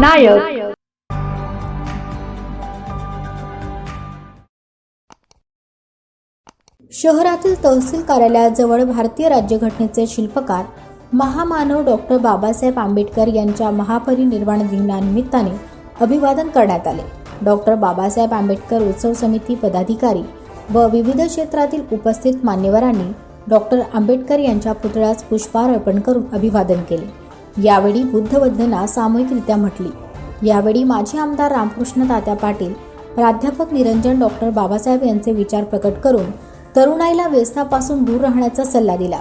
नायक. शहरातील तहसील कार्यालयाजवळ भारतीय राज्यघटनेचे शिल्पकार महामानव डॉक्टर बाबासाहेब आंबेडकर यांच्या महापरिनिर्वाण दिनानिमित्ताने अभिवादन करण्यात आले. डॉक्टर बाबासाहेब आंबेडकर उत्सव समिती पदाधिकारी व विविध क्षेत्रातील उपस्थित मान्यवरांनी डॉक्टर आंबेडकर यांच्या पुतळ्यास पुष्पहार अर्पण करून अभिवादन केले. यावेळी बुद्धवद्धना सामूहिकरित्या म्हटली. यावेळी माजी आमदार रामकृष्ण तात्या पाटील प्राध्यापक निरंजन डॉक्टर बाबासाहेब यांचे विचार प्रकट करून तरुणाईला व्यसनापासून दूर राहण्याचा सल्ला दिला.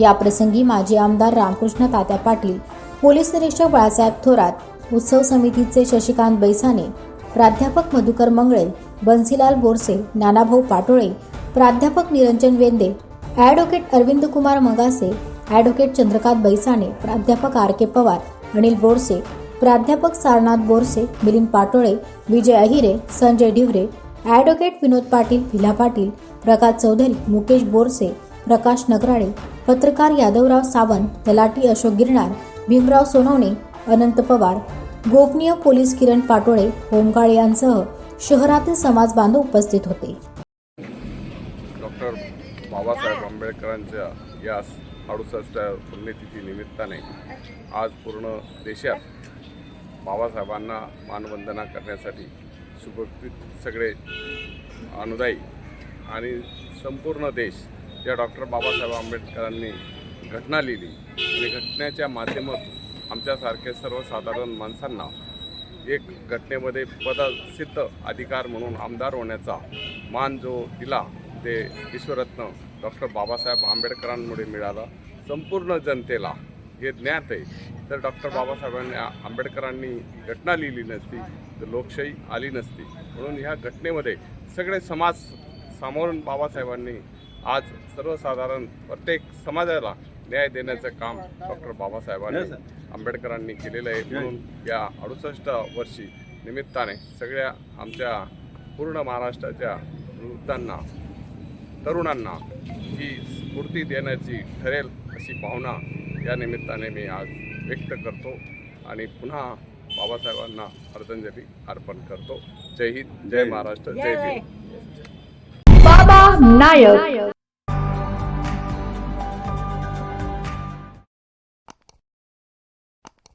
या प्रसंगी माजी आमदार रामकृष्ण तात्या पाटील पोलीस निरीक्षक बाळासाहेब थोरात उत्सव समितीचे शशिकांत बैसाने प्राध्यापक मधुकर मंगळे बन्सीलाल बोरसे नानाभाऊ पाटोळे प्राध्यापक निरंजन वेंदे ॲडव्होकेट अरविंद कुमार मगासे ॲडव्होकेट चंद्रकांत बैसाणे प्राध्यापक आर के पवार अनिल बोरसे प्राध्यापक सारनाथ बोरसे मिलिंद पाटोळे विजय अहिरे संजय ढिवरे ॲडव्होकेट विनोद पाटील भिला पाटील प्रकाश चौधरी मुकेश बोरसे प्रकाश नगराळे पत्रकार यादवराव सावंत तलाटी अशोक गिरणार भीमराव सोनवणे अनंत पवार गोपनीय पोलीस किरण पाटोळे होमकाळे यांसह शहरातील समाज बांधव उपस्थित होते. डॉक्टर बाबासाहेब आंबेडकरांच्या या अडुसष्ट पुण्यतिथी निमित्ताने आज पूर्ण देशात बाबासाहेबांना मानवंदना करण्यासाठी सुभक्षित सगळे अनुदायी आणि संपूर्ण देश या डॉक्टर बाबासाहेब आंबेडकरांनी घटना लिहिली. आणि घटनेच्या माध्यमातून आमच्यासारखे सर्वसाधारण माणसांना एक घटनेमध्ये पदसिद्ध अधिकार म्हणून आमदार होण्याचा मान जो दिला ते विश्वरत्न डॉक्टर बाबासाहेब आंबेडकरांमुळे मिळाला संपूर्ण जनतेला हे ज्ञात आहे. तर डॉक्टर बाबासाहेबांनी आंबेडकरांनी घटना लिहिली नसती तर लोकशाही आली नसती. म्हणून ह्या घटनेमध्ये सगळे समाज सामावून बाबासाहेबांनी आज सर्वसाधारण प्रत्येक समाजाला न्याय देण्याचं काम डॉक्टर बाबासाहेबांनी आंबेडकरांनी केलेलं आहे. म्हणून या अडुसष्ट वर्षी निमित्ताने सगळ्या आमच्या पूर्ण महाराष्ट्राच्या वृद्धांना तरुणांना ही स्फूर्ती देण्याची ठरेल अशी भावना या निमित्ताने मी आज व्यक्त करतो आणि पुन्हा बाबासाहेबांना श्रद्धांजली अर्पण करतो. जय हिंद जय महाराष्ट्र जय भीम. बाबा नायक.